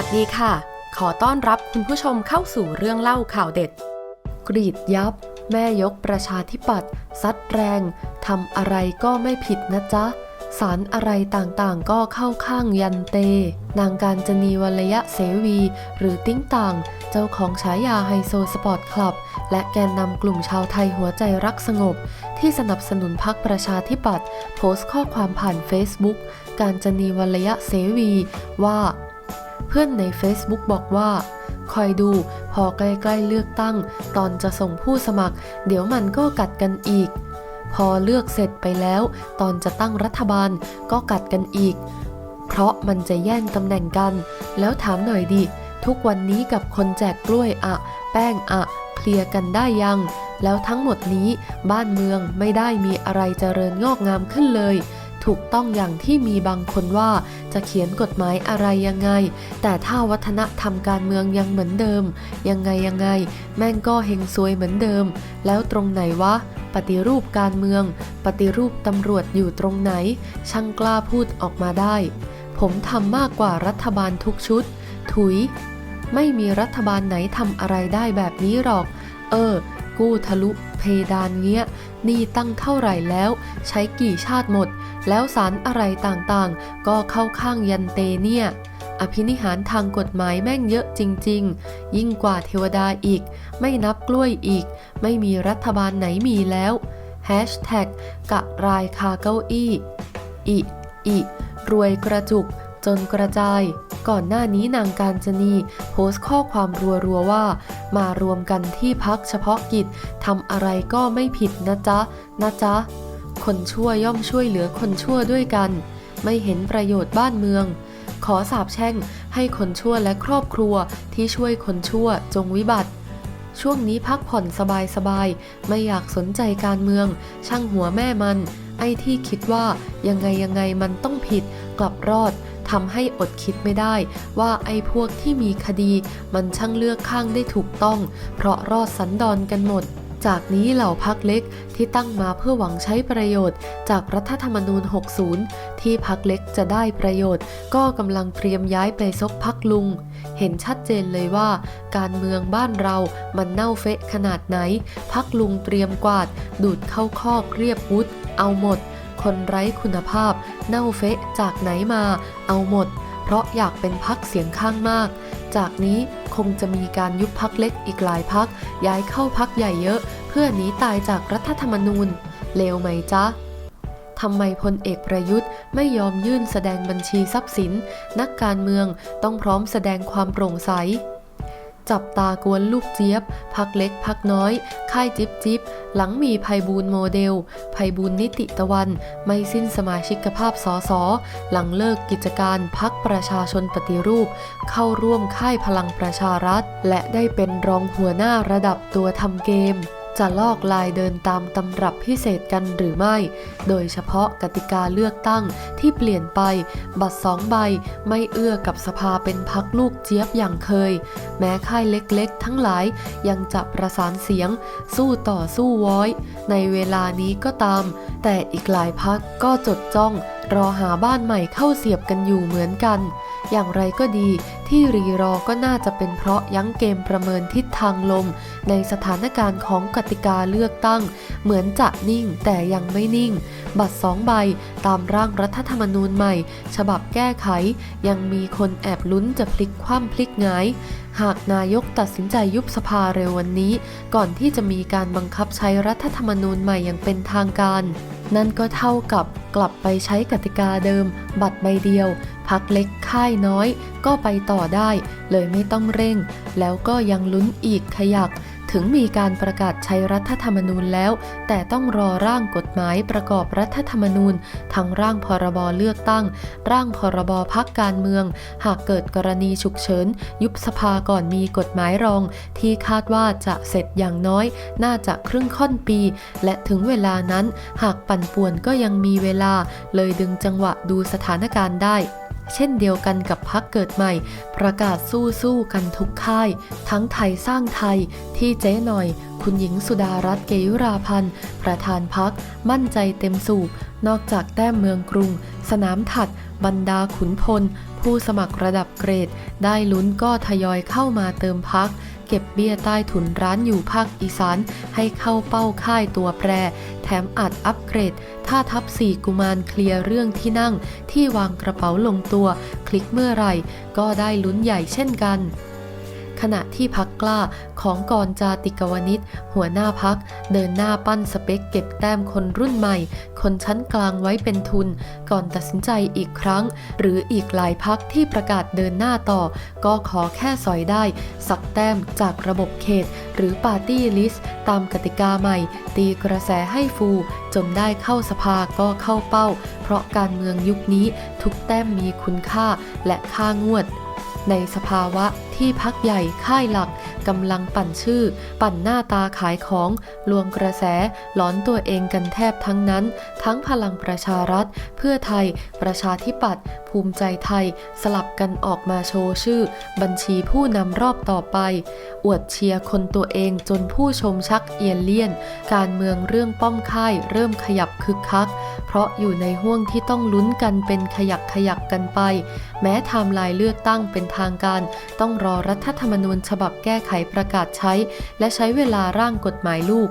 วัสดีค่ะ ขอต้อนรับคุณผู้ชมเข้าสู่เรื่องเล่าข่าวเด็ด กรีดยับ แม่ยกประชาธิปัตย์ซัดแรงทำอะไรก็ไม่ผิดนะจ๊ะ สารอะไรต่างๆ ก็เข้าข้างยันเต นางการจนีวัลยะเสวี หรือติ้งต่าง เจ้าของฉายาไฮโซสปอร์ตคลับ และแกนนำกลุ่มชาวไทยหัวใจรักสงบ ที่สนับสนุนพรรคประชาธิปัตย์โพสต์ข้อความผ่าน Facebook การจนีวัลยะเสวีว่า เพื่อนใน Facebook บอกว่าคอยดูพอใกล้ๆเลือกตั้ง ตอนจะส่งผู้สมัคร เดี๋ยวมันก็กัดกันอีก พอเลือกเสร็จไปแล้ว ตอนจะตั้งรัฐบาลก็กัดกันอีก เพราะมันจะแย่งตำแหน่งกัน แล้วถามหน่อยดิ ทุกวันนี้กับคนแจกกล้วยอะ แป้งอะเคลียร์กันได้ยัง แล้วทั้งหมดนี้บ้านเมืองไม่ได้มีอะไรเจริญงอกงามขึ้นเลย ถูกต้องอย่างที่มีบางคนว่าจะเขียนกฎหมายอะไรยังไง แต่ถ้าวัฒนธรรมการเมืองยังเหมือนเดิม ยังไงยังไง แม่งก็เฮงซวยเหมือนเดิม แล้วตรงไหนวะ ปฏิรูปการเมือง ปฏิรูปตำรวจอยู่ตรงไหน ช่างกล้าพูดออกมาได้ ผมทำมากกว่ารัฐบาลทุกชุด ถุย ไม่มีรัฐบาลไหนทำอะไรได้แบบนี้หรอก เออ กู้ทะลุเพดานเงี้ยนี่ตั้งเท่าไหร่แล้ว ใช้กี่ชาติหมด แล้วสารอะไรต่างๆ ก็เข้าข้างยันเตเนี่ย อภินิหารทางกฎหมายแม่งเยอะจริง ๆ ยิ่งกว่าเทวดาอีก ไม่นับกล้วยอีก ไม่มีรัฐบาลไหนมีแล้วแฮชแท็กกะรายคาเก้าอี้อิอิรวยกระจุกจนกระจาย ก่อนหน้านี้นางการจนี โพสต์ข้อความรัวๆว่า มารวมกันที่พักเฉพาะกิจทำอะไรก็ไม่ผิดนะจ๊ะ นะจ๊ะ คนชั่วย่อมช่วยเหลือคนชั่วด้วยกัน ไม่เห็นประโยชน์บ้านเมือง ขอสาบแช่งให้คนชั่วและครอบครัวที่ช่วยคนชั่วจงวิบัติช่วงนี้พักผ่อนสบายๆ ไม่อยากสนใจการเมือง ช่างหัวแม่มัน ไอ้ที่คิดว่ายังไงยังไงมันต้องผิด กลับรอด ทำให้อดคิดไม่ได้ ว่าไอ้พวกที่มีคดี มันช่างเลือกข้างได้ถูกต้อง เพราะรอดสันดอนกันหมดจากนี้เหล่าพักเล็กที่ตั้งมาเพื่อหวังใช้ประโยชน์ จากรัฐธรรมนูญ 60 ที่พักเล็กจะได้ประโยชน์ ก็กำลังเตรียมย้ายไปซบพักลุง เห็นชัดเจนเลยว่า การเมืองบ้านเรามันเน่าเฟะขนาดไหน พักลุงเตรียมกวาด ดูดเข้าคอกเรียบวุฒเอาหมด คนไร้คุณภาพ เน่าเฟะจากไหนมา เอาหมด เพราะอยากเป็นพักเสียงข้างมาก จากนี้คงจะมีการยุบพักเล็กอีกหลายพัก ย้ายเข้าพักใหญ่เยอะ เพื่อหนีตายจากรัฐธรรมนูญ เลวไหมจ๊ะทำไมพลเอกประยุทธ์ไม่ยอมยื่นแสดงบัญชีทรัพย์สิน นักการเมืองต้องพร้อมแสดงความโปร่งใส จับตากวนลูกเจี๊ยบ พักเล็กพักน้อย ค่ายจิบจิบ หลังมีภัยบูลโมเดลภัยบูลนิติตะวัน ไม่สิ้นสมาชิกภาพสอสอหลังเลิกกิจการพักประชาชนปฏิรูป เข้าร่วมค่ายพลังประชารัฐ และได้เป็นรองหัวหน้าระดับตัวทำเกม จะลอกลายเดินตามตำรับพิเศษกันหรือไม่ โดยเฉพาะกติกาเลือกตั้งที่เปลี่ยนไป บัตรสองใบไม่เอื้อกับสภาเป็นพักลูกเจี๊ยบอย่างเคย แม้ค่ายเล็กๆ ทั้งหลายยังจะประสานเสียง สู้ต่อสู้ว้อย ในเวลานี้ก็ตาม แต่อีกหลายพักก็จดจ้อง รอหาบ้านใหม่เข้าเสียบกันอยู่เหมือนกัน อย่างไรก็ดีที่รีรอก็น่าจะเป็นเพราะยั้งเกมประเมินทิศทางลม ในสถานการณ์ของกติกาเลือกตั้ง เหมือนจะนิ่งแต่ยังไม่นิ่ง บัตรสองใบตามร่างรัฐธรรมนูญใหม่ ฉบับแก้ไข ยังมีคนแอบลุ้นจะพลิกคว่ำพลิกงายหากนายกตัดสินใจยุบสภาเร็ววันนี้ ก่อนที่จะมีการบังคับใช้รัฐธรรมนูญใหม่อย่างเป็นทางการ นั่นก็เท่ากับกลับไปใช้กติกาเดิม บัตรใบเดียว พักเล็กค่ายน้อย ก็ไปต่อได้ เลยไม่ต้องเร่ง แล้วก็ยังลุ้นอีกขยัก ถึงมีการประกาศใช้รัฐธรรมนูญแล้ว แต่ต้องรอร่างกฎหมายประกอบรัฐธรรมนูญ ทั้งร่างพรบเลือกตั้ง ร่างพรบพักการเมือง หากเกิดกรณีฉุกเฉิน ยุบสภาก่อนมีกฎหมายรอง ที่คาดว่าจะเสร็จอย่างน้อย น่าจะครึ่งค่อนปี และถึงเวลานั้น หากปั่นป่วนก็ยังมีเวลา เลยดึงจังหวะดูสถานการณ์ได้ เช่นเดียวกันกับพักเกิดใหม่ ประกาศสู้สู้กันทุกค่าย ทั้งไทยสร้างไทยที่เจ๊หน่อย คุณหญิงสุดารัตน์เกยุราพันธ์ ประธานพักมั่นใจเต็มสูบนอกจากแต้มเมืองกรุง สนามถัด บรรดาขุนพล ผู้สมัครระดับเกรด ได้ลุ้นก็ทยอยเข้ามาเติมพัก เก็บเบี้ยใต้ถุนร้านอยู่ภาคอีสานให้เข้าเป้าค่ายตัวแปร แถมอัดอัปเกรด ถ้าทับสี่กุมารเคลียร์เรื่องที่นั่งที่วางกระเป๋าลงตัว คลิกเมื่อไหร่ ก็ได้ลุ้นใหญ่เช่นกัน ขณะที่พักกล้าของกรจาติกวนิชหัวหน้าพัก เดินหน้าปั้นสเปคเก็บแต้มคนรุ่นใหม่ คนชั้นกลางไว้เป็นทุน ก่อนตัดสินใจอีกครั้ง หรืออีกหลายพักที่ประกาศเดินหน้าต่อ ก็ขอแค่สอยได้ สักแต้มจากระบบเขต หรือปาร์ตี้ลิสต์ตามกติกาใหม่ ตีกระแสให้ฟูจนได้เข้าสภาก็เข้าเป้า เพราะการเมืองยุคนี้ทุกแต้มมีคุณค่าและค่างวด ในสภาวะ ที่พักใหญ่ค่ายหลักกำลังปั่นชื่อ ปั่นหน้าตาขายของลวงกระแสหลอนตัวเองกันแทบทั้งนั้น ทั้งพลังประชารัฐ เพื่อไทย ประชาธิปัตย์ภูมิใจไทย สลับกันออกมาโชว์ชื่อ บัญชีผู้นำรอบต่อไป อวดเชียร์คนตัวเองจนผู้ชมชักเอียนเลี่ยน การเมืองเรื่องป้อมค่ายเริ่มขยับคึกคัก เพราะอยู่ในห่วงที่ต้องลุ้นกันเป็นขยักขยักกันไป แม้ไทม์ไลน์เลือกตั้งเป็นทางการต้องรอรัฐธรรมนูญฉบับแก้ไขประกาศใช้ และใช้เวลาร่างกฎหมายลูก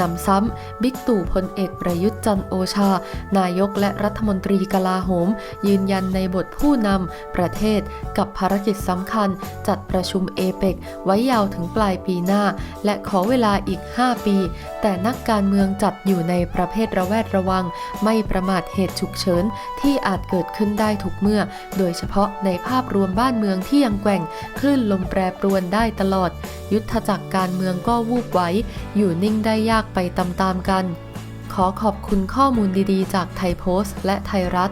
นำซ้ำ บิ๊กตู่พลเอกประยุทธ์จันโอชา นายกและรัฐมนตรีกลาโหม ยืนยันในบทผู้นำประเทศกับภารกิจสำคัญ จัดประชุมเอเปกไว้ยาวถึงปลายปีหน้า และขอเวลาอีก 5 ปี แต่นักการเมืองจัดอยู่ในประเภทระแวดระวัง ไม่ประมาทเหตุฉุกเฉินที่อาจเกิดขึ้นได้ทุกเมื่อ โดยเฉพาะในภาพรวมบ้านเมืองที่ยังแกว่งคลื่นลมแปรปรวนได้ตลอด ยุทธจักรการเมืองก็วูบไหวอยู่นิ่งได้ยากยากไปตามๆกัน ขอขอบคุณข้อมูลดีๆ จากไทยโพสต์ และไทยรัฐ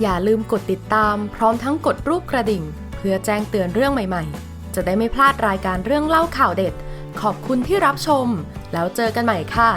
อย่าลืมกดติดตาม พร้อมทั้งกดรูปกระดิ่ง เพื่อแจ้งเตือนเรื่องใหม่ๆ จะได้ไม่พลาดรายการเรื่องเล่าข่าวเด็ด ขอบคุณที่รับชม แล้วเจอกันใหม่ค่ะ